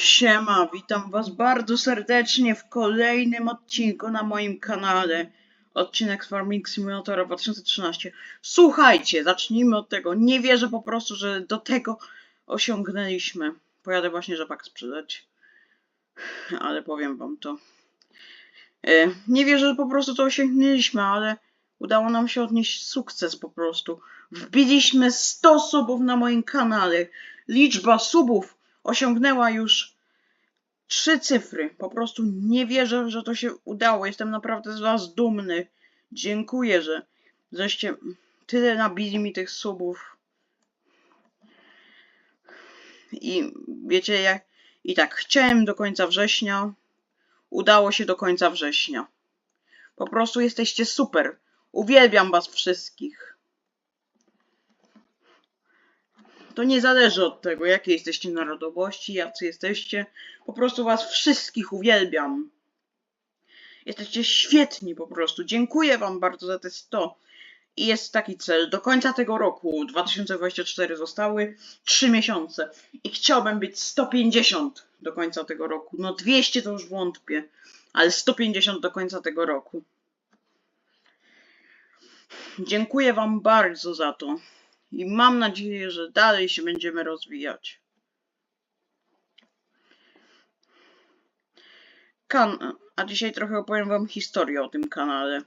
Siema, witam was bardzo serdecznie w kolejnym odcinku na moim kanale. Odcinek Farming Simulatora 2013. Słuchajcie, zacznijmy od tego. Nie wierzę po prostu, że do tego osiągnęliśmy. Pojadę właśnie rzepak sprzedać. Ale powiem wam to. E, Nie wierzę, że po prostu to osiągnęliśmy, ale udało nam się odnieść sukces po prostu. Wbiliśmy 100 subów na moim kanale. Liczba subów osiągnęła już trzy cyfry. Po prostu nie wierzę, że to się udało. Jestem naprawdę z was dumny. Dziękuję, że żeście tyle nabili mi tych subów. I wiecie, jak. I tak, chciałem do końca września. Udało się do końca września. Po prostu jesteście super. Uwielbiam was wszystkich. To nie zależy od tego, jakie jesteście narodowości, jacy jesteście. Po prostu was wszystkich uwielbiam. Jesteście świetni po prostu. Dziękuję wam bardzo za te 100. I jest taki cel. Do końca tego roku, 2024, zostały 3 miesiące. I chciałbym być 150 do końca tego roku. No 200 to już wątpię, ale 150 do końca tego roku. Dziękuję wam bardzo za to. I mam nadzieję, że dalej się będziemy rozwijać. Kan a dzisiaj trochę opowiem wam historię o tym kanale.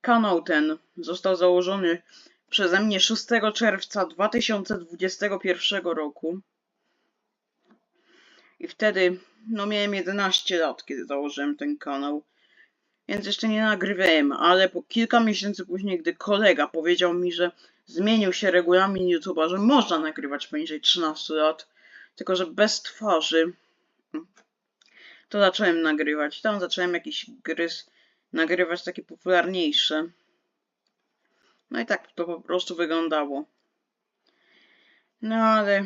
Kanał ten został założony przeze mnie 6 czerwca 2021 roku. I wtedy, no miałem 11 lat, kiedy założyłem ten kanał. Więc jeszcze nie nagrywałem, ale po kilka miesięcy później, gdy kolega powiedział mi, że zmienił się regulamin YouTube'a, że można nagrywać poniżej 13 lat, tylko że bez twarzy, to zacząłem nagrywać. Tam zacząłem jakieś gry s- nagrywać takie popularniejsze. No i tak to po prostu wyglądało. No ale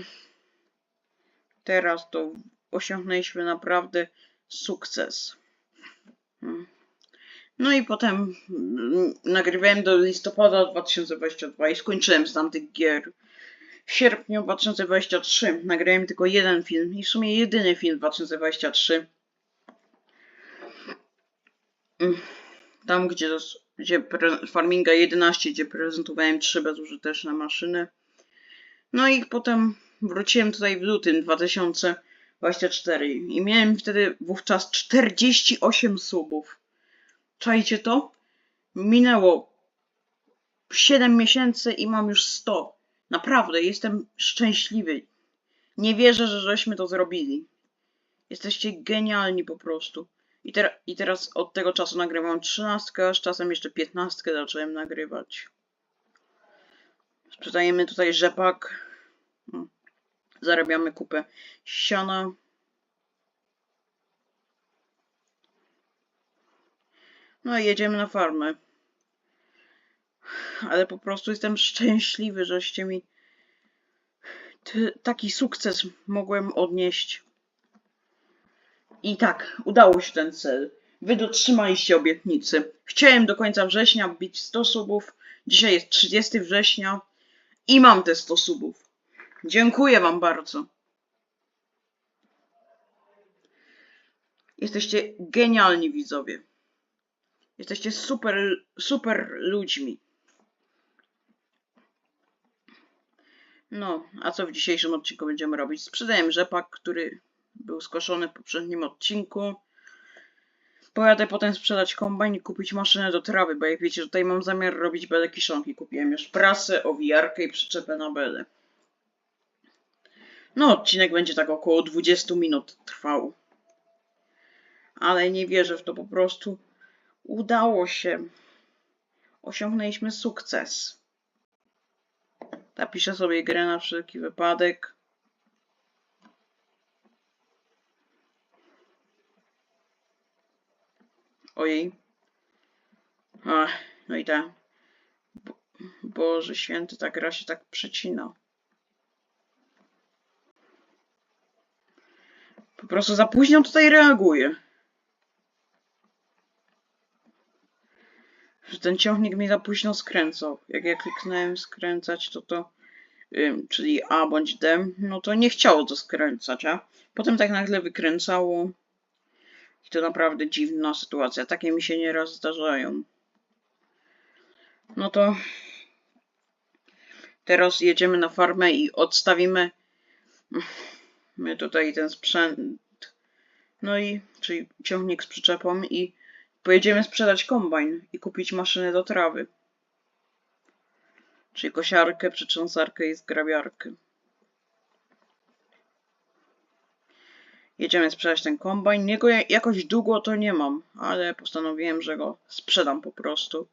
teraz to osiągnęliśmy naprawdę sukces. Hmm. No i potem mm, nagrywałem do listopada 2022 i skończyłem z tamtych gier. W sierpniu 2023 nagrałem tylko jeden film i w sumie jedyny film 2023. Mm, Tam, gdzie, gdzie Farminga 11, gdzie prezentowałem trzy bezużyteczne maszyny. No i potem wróciłem tutaj w lutym 2024 i miałem wtedy wówczas 48 subów. Czajcie to? Minęło 7 miesięcy i mam już 100. Naprawdę, jestem szczęśliwy. Nie wierzę, że żeśmy to zrobili. Jesteście genialni po prostu. I, ter- I teraz od tego czasu nagrywam 13, a z czasem jeszcze 15 zacząłem nagrywać. Sprzedajemy tutaj rzepak. Mm. Zarabiamy kupę siana. No i jedziemy na farmę. Ale po prostu jestem szczęśliwy, żeście mi taki sukces mogłem odnieść. I tak, udało się ten cel. Wy dotrzymaliście obietnicy. Chciałem do końca września bić 100 subów. Dzisiaj jest 30 września i mam te 100 subów. Dziękuję wam bardzo. Jesteście genialni widzowie. Jesteście super, super ludźmi. No, a co w dzisiejszym odcinku będziemy robić? Sprzedałem rzepak, który był skoszony w poprzednim odcinku. Pojadę potem sprzedać kombajn i kupić maszynę do trawy, bo jak wiecie, tutaj mam zamiar robić bele kiszonki. Kupiłem już prasę, owijarkę i przyczepę na bele. No, odcinek będzie tak około 20 minut trwał. Ale nie wierzę w to po prostu. Udało się. Osiągnęliśmy sukces. Napiszę sobie grę na wszelki wypadek. Ojej. Ach, no i ta. Bo, Boże święty, ta gra się tak przecina. Po prostu za późno tutaj reaguje. Że ten ciągnik mi za późno skręcał. Jak ja kliknąłem skręcać, to to ym, czyli A bądź D, no to nie chciało to skręcać, a potem tak nagle wykręcało. I to naprawdę dziwna sytuacja. Takie mi się nieraz zdarzają. No to teraz jedziemy na farmę i odstawimy my tutaj ten sprzęt. No i, czyli ciągnik z przyczepą i pojedziemy sprzedać kombajn i kupić maszynę do trawy. Czyli kosiarkę, przytrząsarkę i zgrabiarkę. Jedziemy sprzedać ten kombajn. Niego ja- jakoś długo to nie mam, ale postanowiłem, że go sprzedam po prostu.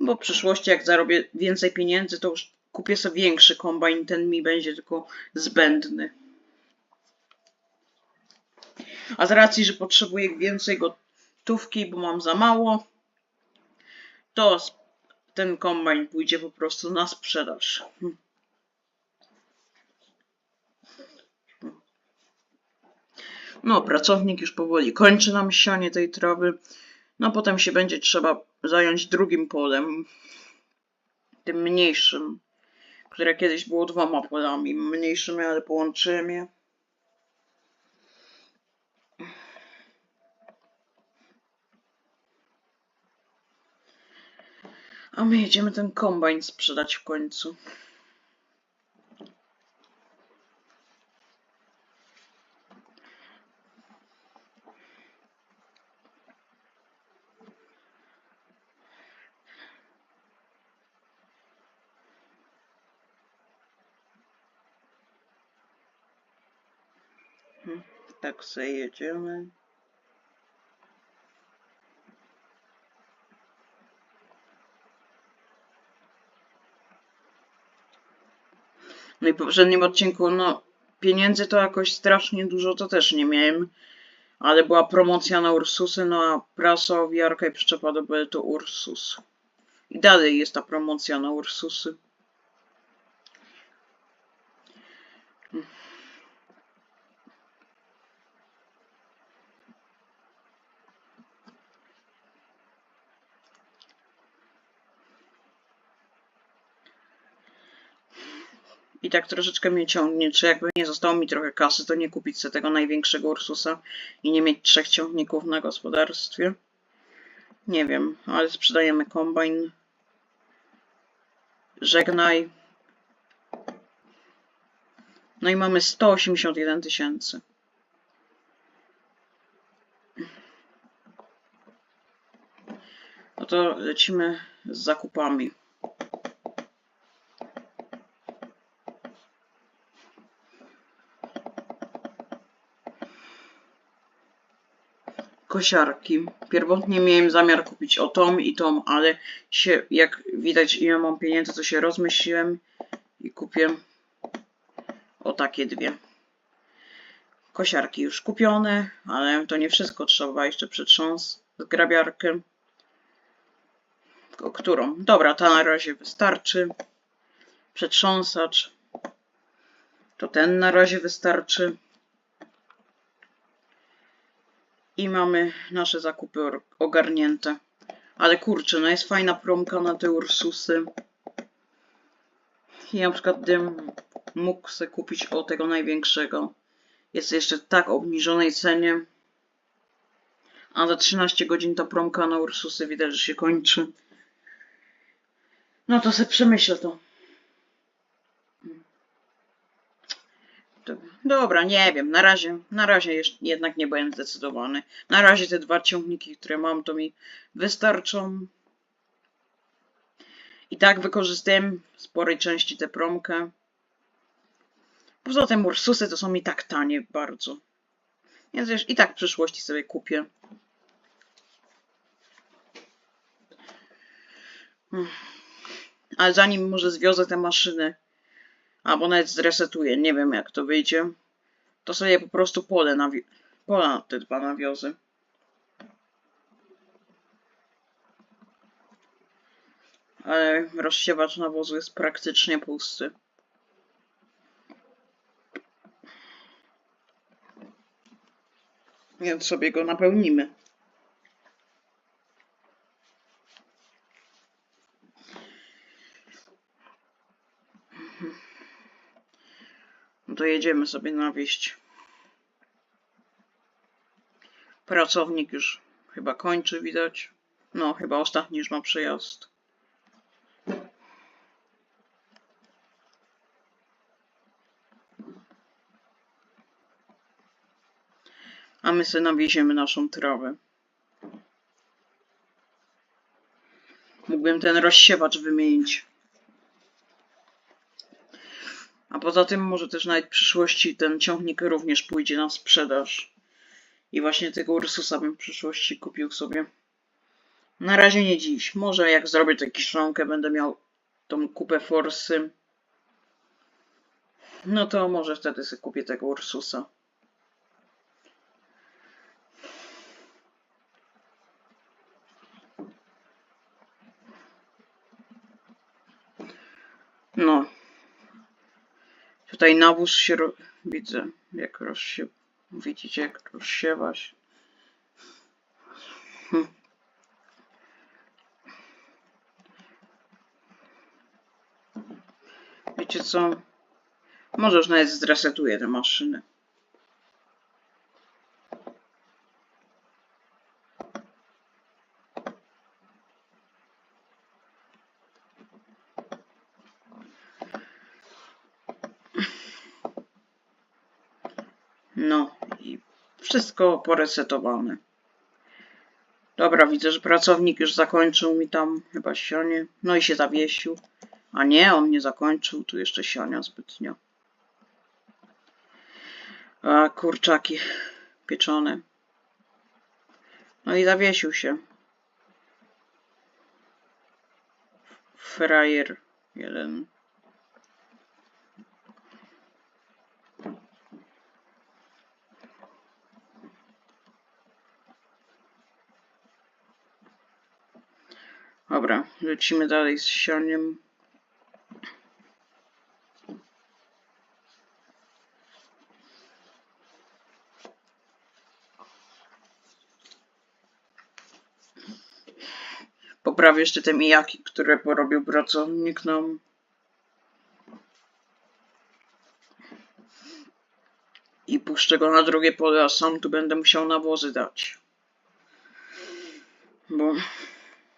Bo w przyszłości, jak zarobię więcej pieniędzy, to już kupię sobie większy kombajn. Ten mi będzie tylko zbędny. A z racji, że potrzebuję więcej gotówki, bo mam za mało, to ten kombajn pójdzie po prostu na sprzedaż. No, pracownik już powoli kończy nam sianie tej trawy. No, potem się będzie trzeba zająć drugim polem, tym mniejszym, które kiedyś było dwoma polami, mniejszymi, ale połączyłem je. A my jedziemy ten kombajn sprzedać w końcu. Hmm, Tak sobie jedziemy. No i w poprzednim odcinku, no, pieniędzy to jakoś strasznie dużo to też nie miałem. Ale była promocja na Ursusy, no a prasa, owijarka i przyczepa to Ursus. I dalej jest ta promocja na Ursusy. I tak troszeczkę mnie ciągnie, czy jakby nie zostało mi trochę kasy, to nie kupić sobie tego największego Ursusa i nie mieć trzech ciągników na gospodarstwie. Nie wiem, ale sprzedajemy kombajn. Żegnaj. No i mamy 181 tysięcy. No to lecimy z zakupami. Kosiarki. Pierwotnie miałem zamiar kupić o tą i tą, ale się, jak widać ile mam pieniędzy, to się rozmyśliłem i kupię o takie dwie. Kosiarki już kupione, ale to nie wszystko, trzeba jeszcze przetrząs zgrabiarkę. O którą? Dobra, ta na razie wystarczy. Przetrząsacz. To ten na razie wystarczy. I mamy nasze zakupy ogarnięte. Ale kurczę, no jest fajna promka na te Ursusy. I na przykład gdybym mógł sobie kupić o tego największego. Jest jeszcze w tak obniżonej cenie. A za 13 godzin ta promka na Ursusy widać, że się kończy. No to sobie przemyślę to. Dobra, nie wiem, na razie, na razie jeszcze jednak nie byłem zdecydowany. Na razie te dwa ciągniki, które mam, to mi wystarczą. I tak wykorzystałem w sporej części tę promkę. Poza tym Ursusy to są mi tak tanie bardzo. Więc wiesz, i tak w przyszłości sobie kupię. Hmm. Ale zanim może zwiozę te maszyny, albo nawet zresetuję, nie wiem jak to wyjdzie, to sobie po prostu pole nawi- pola na te dwa nawiozę. Ale rozsiewacz nawozu jest praktycznie pusty. Więc sobie go napełnimy. To jedziemy sobie na wieść. Pracownik już chyba kończy, widać. No, chyba ostatni już ma przejazd. A my sobie nawieziemy naszą trawę. Mógłbym ten rozsiewacz wymienić. A poza tym może też nawet w przyszłości ten ciągnik również pójdzie na sprzedaż. I właśnie tego Ursusa bym w przyszłości kupił sobie. Na razie nie dziś. Może jak zrobię tę kiszonkę, będę miał tą kupę forsy. No to może wtedy sobie kupię tego Ursusa. No. Tutaj nawóz się widzę, jak rozsiew... Widzicie, jak rozsiewa się. Hm. Wiecie co? Może już nawet zresetuję tę maszynę. No i wszystko poresetowane. Dobra, widzę, że pracownik już zakończył mi tam chyba sionie. No i się zawiesił. A nie, on nie zakończył, tu jeszcze sionia zbytnio. A kurczaki pieczone. No i zawiesił się. Frajer jeden. Dobra, lecimy dalej z sioniem. Poprawię jeszcze te mijaki, które porobił pracownik nam. I puszczę go na drugie pole, a sam tu będę musiał nawozy dać. Bo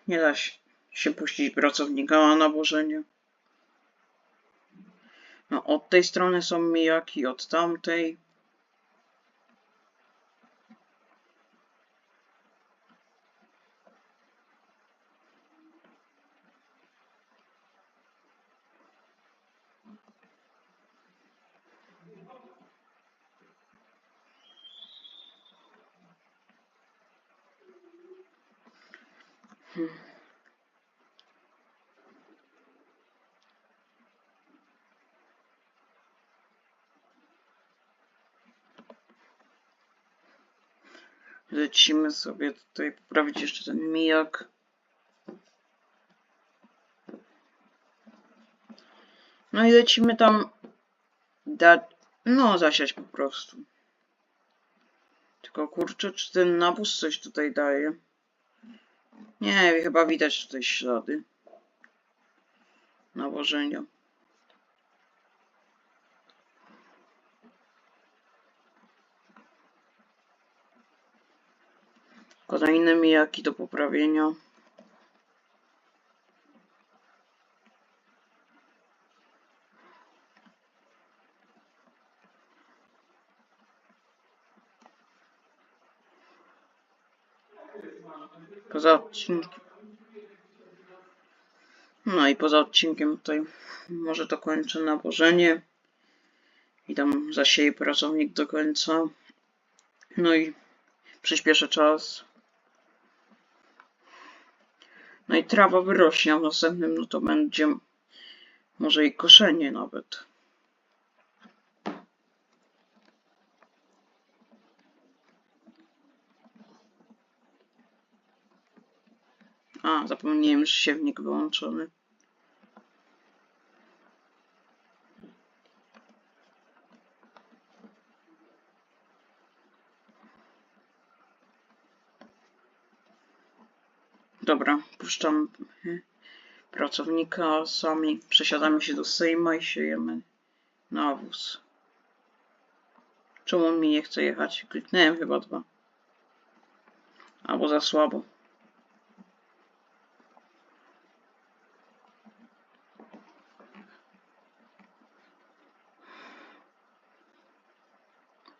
nie da się, puścić pracownika na nawożenie. No, od tej strony są mijaki, od tamtej. Lecimy sobie tutaj poprawić jeszcze ten mijak. No i lecimy tam dać, no zasiać po prostu. Tylko kurczę, czy ten nawóz coś tutaj daje? Nie, chyba widać tutaj ślady nawożenia. Kolejne mijaki do poprawienia. Poza odcinkiem. No i poza odcinkiem tutaj może to kończę nawożenie. I tam zasieję pracownik do końca. No i przyspieszę czas. No i trawa wyrośnie, a w następnym no to będzie może i koszenie nawet. A, zapomniałem, że siewnik wyłączony. Dobra, puszczam y, pracownika, sami przesiadamy się do Sejma i siejemy nawóz. Czemu mi nie chce jechać? Kliknąłem chyba dwa. Albo za słabo.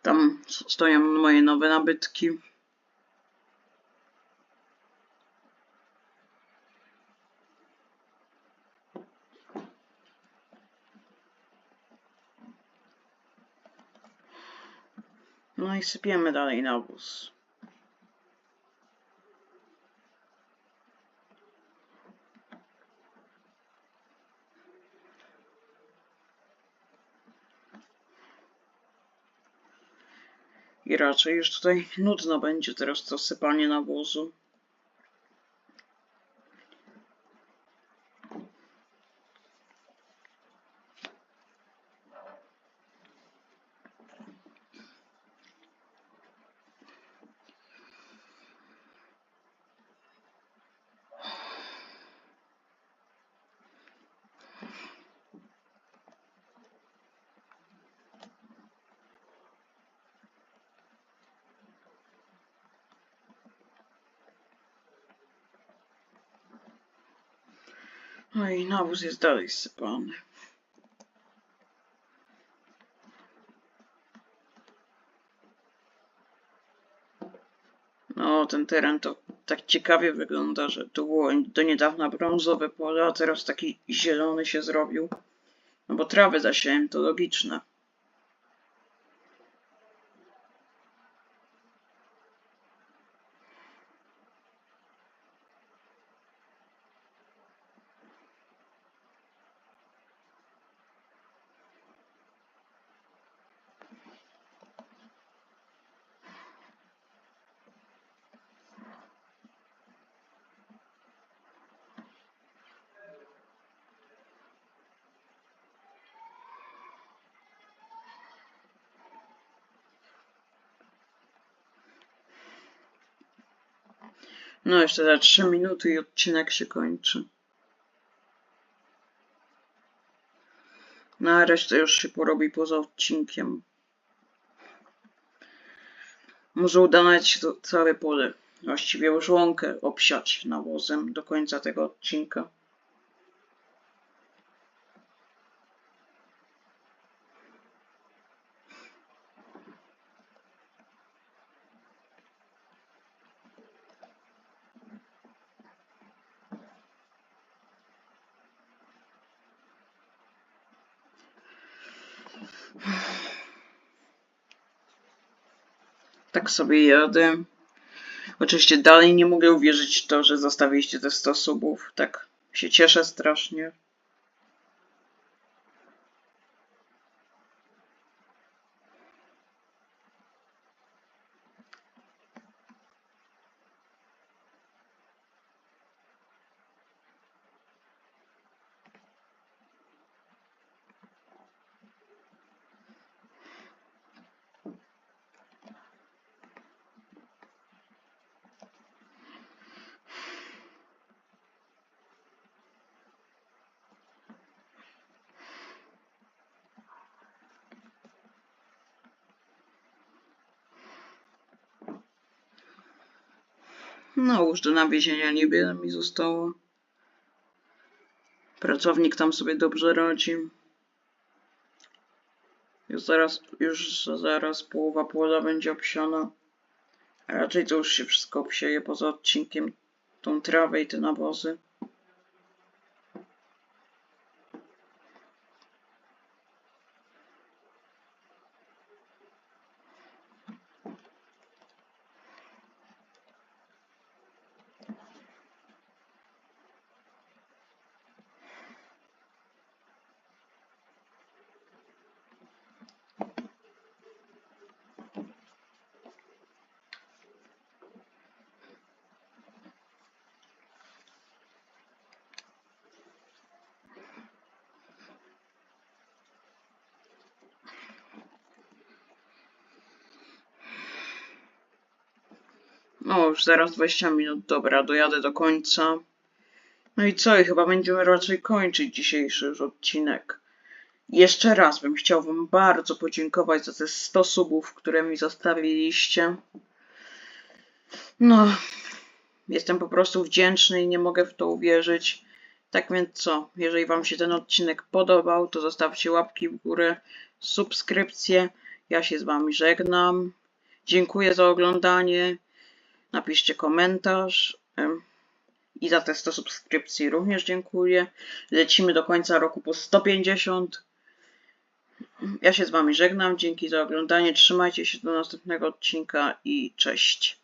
Tam s- stoją moje nowe nabytki. No i sypiemy dalej na wóz. I raczej już tutaj nudno będzie teraz to sypanie nawozu. No i nawóz jest dalej sypany. No, ten teren to tak ciekawie wygląda, że tu było do niedawna brązowe pole, a teraz taki zielony się zrobił. No bo trawę zasiałem, to logiczne. No, jeszcze za 3 minuty i odcinek się kończy. No, a resztę już się porobi poza odcinkiem. Może uda nawet się to całe pole, właściwie już łąkę obsiać nawozem do końca tego odcinka. Tak sobie jadę. Oczywiście dalej nie mogę uwierzyć w to, że zostawiliście te 100 subów. Tak się cieszę strasznie. No, już do nawiezienia niewiele mi zostało. Pracownik tam sobie dobrze radzi. Już zaraz, już zaraz połowa pola będzie obsiana. A raczej to już się wszystko obsieje poza odcinkiem. Tą trawę i te nawozy. No, już zaraz 20 minut. Dobra, dojadę do końca. No i co? I chyba będziemy raczej kończyć dzisiejszy już odcinek. Jeszcze raz bym chciał Wam bardzo podziękować za te 100 subów, które mi zostawiliście. No, jestem po prostu wdzięczny i nie mogę w to uwierzyć. Tak więc co, jeżeli Wam się ten odcinek podobał, to zostawcie łapki w górę, subskrypcję. Ja się z Wami żegnam. Dziękuję za oglądanie. Napiszcie komentarz. I za te 100 subskrypcji również dziękuję. Lecimy do końca roku po 150. Ja się z Wami żegnam. Dzięki za oglądanie. Trzymajcie się do następnego odcinka i cześć.